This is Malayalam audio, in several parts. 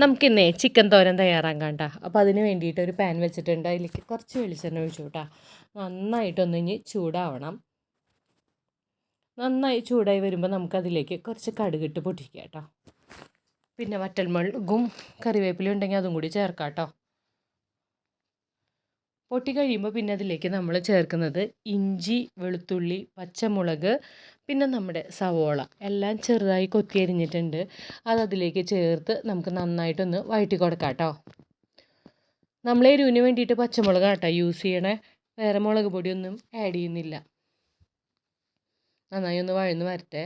നമുക്കിന്നേ ചിക്കൻ തോരൻ തയ്യാറാൻ കണ്ട. അപ്പോൾ അതിന് വേണ്ടിയിട്ട് ഒരു പാൻ വെച്ചിട്ടുണ്ട്. അതിലേക്ക് കുറച്ച് വെളിച്ചെണ്ണ ഒഴിച്ചു കേട്ടോ നന്നായിട്ടൊന്ന് ഇനി ചൂടാവണം. നന്നായി ചൂടായി വരുമ്പോൾ നമുക്കതിലേക്ക് കുറച്ച് കടുകിട്ട് പൊട്ടിക്കുക കേട്ടോ പിന്നെ വറ്റൽമുളകും കറിവേപ്പിലും ഉണ്ടെങ്കിൽ അതും കൂടി ചേർക്കാം കേട്ടോ പൊട്ടി കഴിയുമ്പോൾ പിന്നെ അതിലേക്ക് നമ്മൾ ചേർക്കുന്നത് ഇഞ്ചി വെളുത്തുള്ളി പച്ചമുളക് പിന്നെ നമ്മുടെ സവോള. എല്ലാം ചെറുതായി കൊത്തി അരിഞ്ഞിട്ടുണ്ട്. അത് അതിലേക്ക് ചേർത്ത് നമുക്ക് നന്നായിട്ടൊന്ന് വഴറ്റി കൊടുക്കാം കേട്ടോ. നമ്മൾ എരിവിന് വേണ്ടിയിട്ട് പച്ചമുളക് കേട്ടോ യൂസ് ചെയ്യണേ. വേറെ മുളക് പൊടിയൊന്നും ആഡ് ചെയ്യുന്നില്ല. നന്നായി ഒന്ന് വഴന്ന് വരട്ടെ.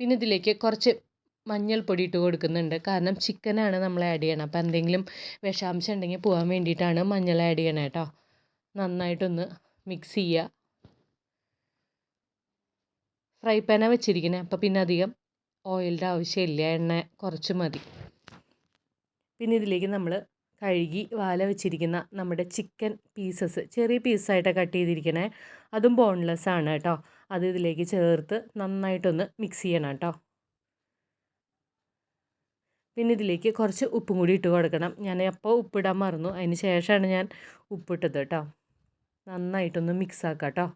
പിന്നെ ഇതിലേക്ക് കുറച്ച് മഞ്ഞൾപ്പൊടി ഇട്ട് കൊടുക്കുന്നുണ്ട്. കാരണം ചിക്കനാണ് നമ്മൾ ആഡ് ചെയ്യണം. അപ്പോൾ എന്തെങ്കിലും വിഷാംശം ഉണ്ടെങ്കിൽ പോകാൻ വേണ്ടിയിട്ടാണ് മഞ്ഞൾ ആഡ് ചെയ്യണേ കേട്ടോ നന്നായിട്ടൊന്ന് മിക്സ് ചെയ്യുക ഫ്രൈ പാനാണ് വെച്ചിരിക്കുന്നത് അപ്പോൾ പിന്നെ അധികം ഓയിലിന്റെ ആവശ്യമില്ല. എണ്ണ കുറച്ച് മതി. പിന്നെ ഇതിലേക്ക് നമ്മൾ കഴുകി വാല വെച്ചിരിക്കുന്ന നമ്മുടെ ചിക്കൻ പീസസ് ചെറിയ പീസായിട്ട് കട്ട് ചെയ്തിരിക്കണേ. അതും ബോൺലെസ് ആണ് കേട്ടോ അത് ഇതിലേക്ക് ചേർത്ത് നന്നായിട്ടൊന്ന് മിക്സ് ചെയ്യണം കേട്ടോ പിന്നെ ഇതിലേക്ക് കുറച്ച് ഉപ്പും കൂടി ഇട്ട് കൊടുക്കണം. ഞാൻ എപ്പോൾ ഉപ്പിടാൻ മറന്നു. അതിന് ശേഷമാണ് ഞാൻ ഉപ്പിട്ടത് കേട്ടോ. നന്നായിട്ടൊന്ന് മിക്സ് ആക്കാം കേട്ടോ.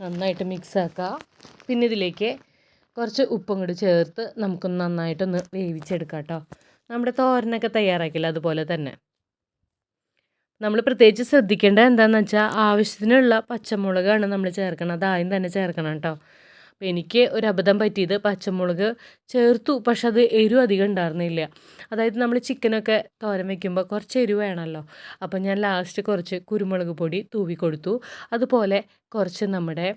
നന്നായിട്ട് മിക്സ് ആക്കുക പിന്നെ ഇതിലേക്ക് കുറച്ച് ഉപ്പും കൂടി ചേർത്ത് നമുക്കൊന്ന് നന്നായിട്ടൊന്ന് വേവിച്ചെടുക്കാം കേട്ടോ. നമ്മുടെ തോരനൊക്കെ തയ്യാറാക്കില്ല അതുപോലെ തന്നെ. നമ്മൾ പ്രത്യേകിച്ച് ശ്രദ്ധിക്കേണ്ട എന്താണെന്ന് വെച്ചാൽ ആവശ്യത്തിനുള്ള പച്ചമുളകാണ് നമ്മൾ ചേർക്കണം. അത് തന്നെ ചേർക്കണം കേട്ടോ. അപ്പോൾ എനിക്ക് ഒരു അബദ്ധം പറ്റിയത് പച്ചമുളക് ചേർത്തു പക്ഷെ അത് എരിവ് അധികം ഉണ്ടായിരുന്നില്ല. അതായത് നമ്മൾ ചിക്കനൊക്കെ തോരൻ വയ്ക്കുമ്പോൾ കുറച്ച് എരിവ് വേണമല്ലോ. അപ്പോൾ ഞാൻ ലാസ്റ്റ് കുറച്ച് കുരുമുളക് പൊടി തൂവി കൊടുത്തു. അതുപോലെ കുറച്ച് നമ്മുടെ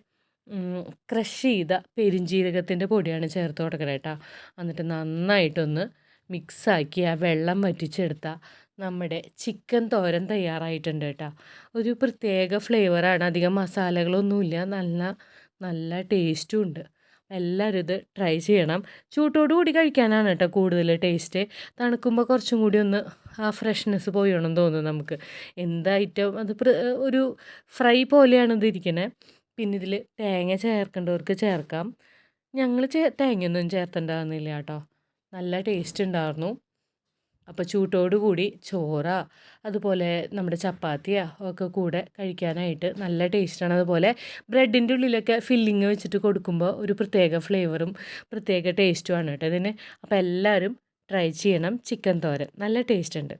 ക്രഷ് ചെയ്ത പെരിഞ്ജീരകത്തിന്റെ പൊടിയാണ് ചേർത്ത് കൊടുക്കണേട്ടാ എന്നിട്ട് നന്നായിട്ടൊന്ന് മിക്സാക്കി ആ വെള്ളം വറ്റിച്ചെടുത്ത നമ്മുടെ ചിക്കൻ തോരൻ തയ്യാറായിട്ടുണ്ട് കേട്ടോ. ഒരു പ്രത്യേക ഫ്ലേവറാണ്. അധികം മസാലകളൊന്നുമില്ല. നല്ല നല്ല ടേസ്റ്റും ഉണ്ട്. എല്ലാവരും ഇത് ട്രൈ ചെയ്യണം. കൂടി കഴിക്കാനാണ് കേട്ടോ കൂടുതൽ ടേസ്റ്റ്. തണുക്കുമ്പോൾ കുറച്ചും കൂടി ഒന്ന് ആ ഫ്രഷ്നെസ് പോയണം തോന്നുന്നു നമുക്ക്. എന്തായിട്ടും അത് ഒരു ഫ്രൈ പോലെയാണ് ഇത് പിന്നെ ഇതിൽ തേങ്ങ ചേർക്കേണ്ടവർക്ക് ചേർക്കാം. ഞങ്ങൾ ചേ തേങ്ങയൊന്നും ചേർത്തേണ്ടതെന്നില്ല കേട്ടോ. നല്ല ടേസ്റ്റ് ഉണ്ടായിരുന്നു അപ്പോൾ ചൂട്ടോടുകൂടി ചോറ അതുപോലെ നമ്മുടെ ചപ്പാത്തിയാ ഒക്കെ കൂടെ കഴിക്കാനായിട്ട് നല്ല ടേസ്റ്റാണ് അതുപോലെ ബ്രെഡിന്റെ ഉള്ളിലൊക്കെ ഫില്ലിങ് വെച്ചിട്ട് കൊടുക്കുമ്പോൾ ഒരു പ്രത്യേക ഫ്ലേവറും പ്രത്യേക ടേസ്റ്റുമാണ് കേട്ടോ ഇതിന്. അപ്പോൾ എല്ലാവരും ട്രൈ ചെയ്യണം. ചിക്കൻ തോരൻ. നല്ല ടേസ്റ്റ് ഉണ്ട്